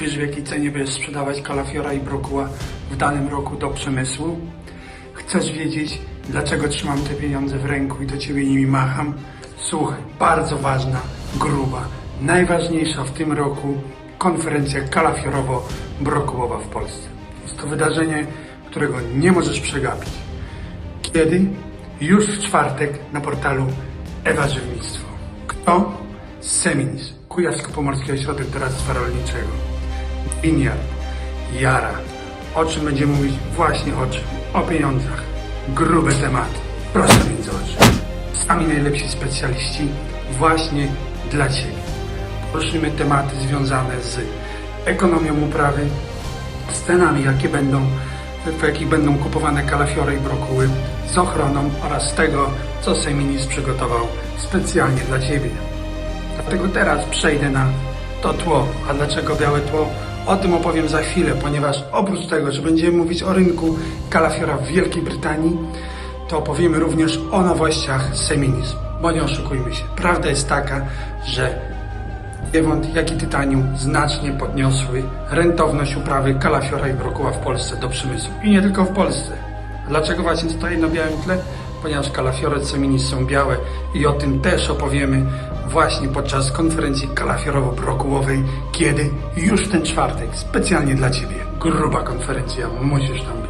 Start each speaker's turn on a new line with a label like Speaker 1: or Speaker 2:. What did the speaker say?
Speaker 1: Wiesz w jakiej cenie będziesz sprzedawać kalafiora i brokuła w danym roku do przemysłu? Chcesz wiedzieć, dlaczego trzymam te pieniądze w ręku i do ciebie nimi macham? Słuchaj, bardzo ważna, gruba, najważniejsza w tym roku konferencja kalafiorowo-brokułowa w Polsce. Jest to wydarzenie, którego nie możesz przegapić. Kiedy? Już w czwartek na portalu Ewa Żywnictwo. Kto? Seminis, Kujawsko-Pomorski Ośrodek Doradztwa Rolniczego. Winiar, Jara. O czym będziemy mówić? Właśnie o czym? O pieniądzach. Grube tematy. Proszę między oczy. Sami najlepsi specjaliści właśnie dla Ciebie. Poruszymy tematy związane z ekonomią uprawy, z cenami, jakie będą, w jakich będą kupowane kalafiory i brokuły, z ochroną oraz tego, co Seminis przygotował specjalnie dla Ciebie. Dlatego teraz przejdę na to tło. A dlaczego białe tło? O tym opowiem za chwilę, ponieważ oprócz tego, że będziemy mówić o rynku kalafiora w Wielkiej Brytanii, to opowiemy również o nowościach Seminis. Bo nie oszukujmy się, prawda jest taka, że Giewont, jak i Tytanium znacznie podniosły rentowność uprawy kalafiora i brokuła w Polsce do przemysłu. I nie tylko w Polsce. Dlaczego właśnie stoję na białym tle? Ponieważ kalafiory Seminis są białe i o tym też opowiemy właśnie podczas konferencji kalafiorowo-brokułowej, kiedy już ten czwartek, specjalnie dla Ciebie. Gruba konferencja, musisz tam być.